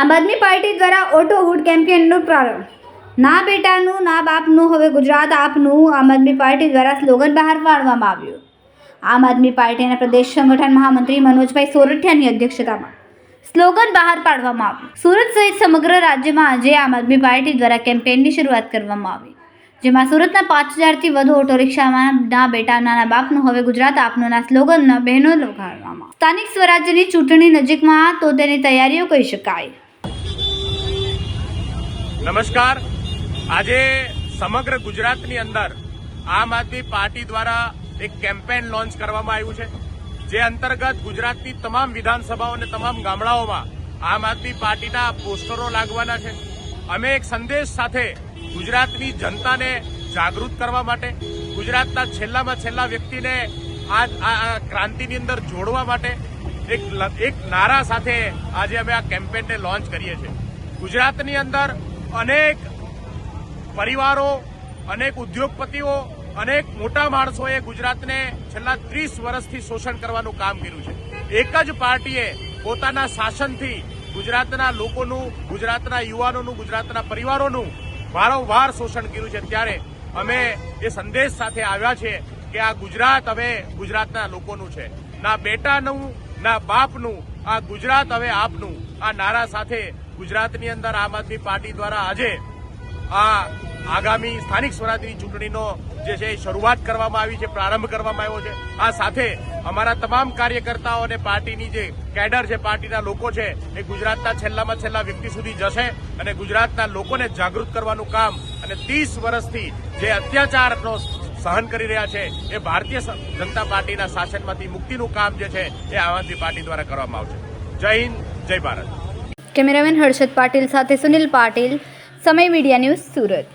આમ આદમી પાર્ટી દ્વારા auto hood કેમ્પેનનો પ્રારંભ. ના બેટાનું, ના બાપનું, હવે ગુજરાત આપનું આમ આદમી પાર્ટી દ્વારા સ્લોગન બહાર પાડવામાં આવ્યું. આમ આદમી પાર્ટીના પ્રદેશ સંગઠન મહામંત્રી મનોજભાઈ સોરઠિયાની અધ્યક્ષતામાં સ્લોગન બહાર પાડવામાં આવ્યું. સુરત સહિત સમગ્ર રાજ્યમાં આજે આમ આદમી પાર્ટી દ્વારા કેમ્પેનની શરૂઆત કરવામાં આવી, જેમાં સુરતના પાંચ હજારથી વધુ ઓટો રિક્ષામાં ના બેટા નાના બાપનું, હવે ગુજરાત આપનુંના સ્લોગનના બહેનો લગાડવામાં. સ્થાનિક સ્વરાજ્યની ચૂંટણી નજીકમાં તો તેની તૈયારીઓ કહી શકાય. નમસ્કાર. આજે સમગ્ર ગુજરાતની અંદર આમ આદમી પાર્ટી દ્વારા એક કેમ્પેન લોન્ચ કરવામાં આવ્યું છે, જે અંતર્ગત ગુજરાતની તમામ વિધાનસભાઓ અને તમામ ગામડાઓમાં આમ આદમી પાર્ટીના પોસ્ટરો લાગવાના છે. અમે એક સંદેશ સાથે ગુજરાતની જનતાને જાગૃત કરવા માટે, ગુજરાતના છેલ્લામાં છેલ્લા વ્યક્તિને આ ક્રાંતિની અંદર જોડવા માટે એક એક નારા સાથે આજે અમે આ કેમ્પેનને લોન્ચ કરીએ છીએ. ગુજરાતની અંદર અનેક પરિવારો, અનેક ઉદ્યોગપતિઓ, અનેક મોટા માણસોએ ગુજરાતને છેલ્લા ત્રીસ વર્ષથી શોષણ કરવાનું કામ કર્યું છે. એક જ પાર્ટીએ પોતાના શાસનથી ગુજરાતના લોકોનું, ગુજરાતના યુવાનોનું, ગુજરાતના પરિવારોનું વારંવાર શોષણ કર્યું છે. ત્યારે અમે એ સંદેશ સાથે આવ્યા છે કે આ ગુજરાત હવે ગુજરાતના લોકોનું છે. ના બેટાનું, ના બાપનું, આ ગુજરાત હવે આપનું, આ નારા સાથે ગુજરાતની અંદર આમ આદમી પાર્ટી દ્વારા આજે આ આગામી સ્થાનિક સ્વરાજની ચૂંટણીનો જે છે એ શરૂઆત કરવામાં આવી છે, પ્રારંભ કરવામાં આવ્યો છે. આ સાથે અમારા તમામ કાર્યકર્તાઓ અને પાર્ટીની જે કેડર છે, પાર્ટીના લોકો છે, એ ગુજરાતના છેલ્લામાં છેલ્લા વ્યક્તિ સુધી જશે અને ગુજરાતના લોકોને જાગૃત કરવાનું કામ અને ત્રીસ વર્ષથી જે અત્યાચારનો સહન કરી રહ્યા છે, એ ભારતીય જનતા પાર્ટીના શાસનમાંથી મુક્તિનું કામ જે છે, એ આમ પાર્ટી દ્વારા કરવામાં આવશે. જય હિન્દ, જય ભારત. કેમેરામેન હર્ષદ પાટીલ સાથે સુનિલ પાટીલ સમય મીડિયા ન્યૂઝ સુરત.